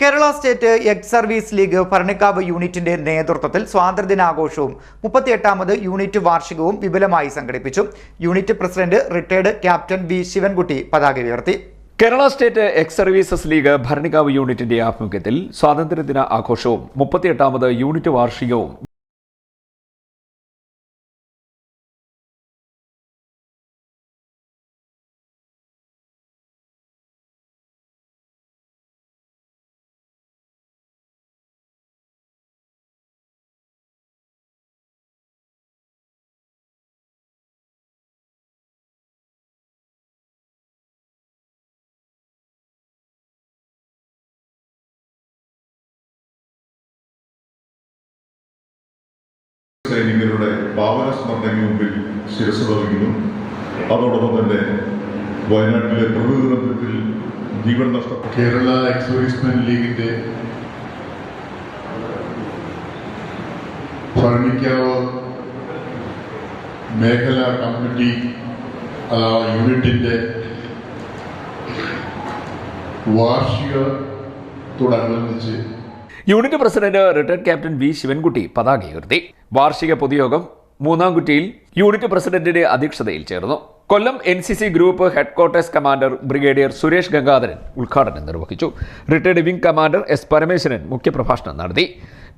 Kerala state ex service league Bharanikkavu യൂണിറ്റിന്റെ നേതൃത്വത്തിൽ സ്വാതന്ത്ര്യദിനാഘോഷവും മുപ്പത്തിയെട്ടാമത് യൂണിറ്റ് വാർഷികവും വിപുലമായി സംഘടിപ്പിച്ചു. Unit president retired captain V Sivankutty പതാക ഉയർത്തി. Kerala state ex services league Bharanikkavu യൂണിറ്റിന്റെ ആഭിമുഖ്യത്തിൽ സ്വാതന്ത്ര്യദിന ആഘോഷവും മുപ്പത്തിയെട്ടാമത് യൂണിറ്റ് വാർഷികവും സൈനികരുടെ പാവന സ്മരണയ്ക്ക് മുമ്പിൽ ശിരസ് വഹിക്കുന്നു അതോടൊപ്പം തന്നെ വയനാട്ടിലെ പ്രകൃതിദുരന്തത്തിൽ ജീവൻ നഷ്ടപ്പെട്ട കേരള എക്സർവീസ്മെൻ ലീഗിന്റെ ഭരണിക്കാവ് മേഖല കമ്മിറ്റി യൂണിറ്റിന്റെ വാർഷികത്തോടനുബന്ധിച്ച് unit president retired captain V Sivankutty പതാക ഉയർത്തി വാർഷിക പൊതുയോഗം മൂന്നാംകുറ്റിയിൽ യൂണിറ്റ് പ്രസിഡന്റിന്റെ അധ്യക്ഷതയിൽ ചേർന്നു. Kollam N C C group headquarters commander brigadier Suresh Gangadharan ഉദ്ഘാടനം നിർവഹിച്ചു. Retired wing commander S Parameswaran മുഖ്യപ്രഭാഷണം നടത്തി.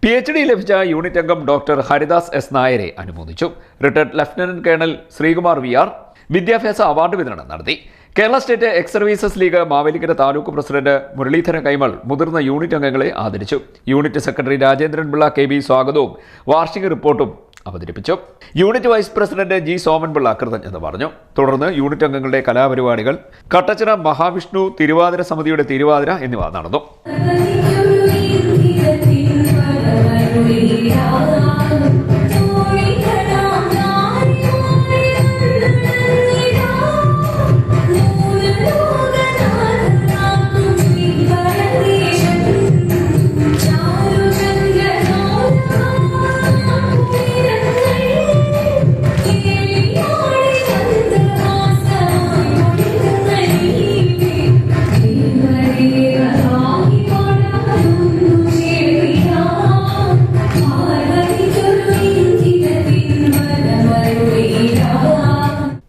പി എച്ച് ഡി ലഭിച്ച യൂണിറ്റ് അംഗം ഡോക്ടർ ഹരിദാസ് എസ് നായരെ അനുമോദിച്ചു. Retired lieutenant colonel Sreekumar V R വിദ്യാഭ്യാസ അവാർഡ് വിതരണം നടത്തി. Kerala state ex services league Mavelikkara taluk president Muraleedharan Kaimal മുതിർന്ന യൂണിറ്റ് അംഗങ്ങളെ ആദരിച്ചു. Unit secretary Rajendran Pillai K B സ്വാഗതവും വാർഷിക റിപ്പോർട്ടും അവതരിപ്പിച്ചു. Unit vice president G Somanpillai കൃതജ്ഞത പറഞ്ഞു. തുടർന്ന് യൂണിറ്റ് അംഗങ്ങളുടെ കലാപരിപാടികൾ കട്ടച്ചിറ മഹാവിഷ്ണു തിരുവാതിര സമിതിയുടെ തിരുവാതിര എന്നിവ നടന്നു.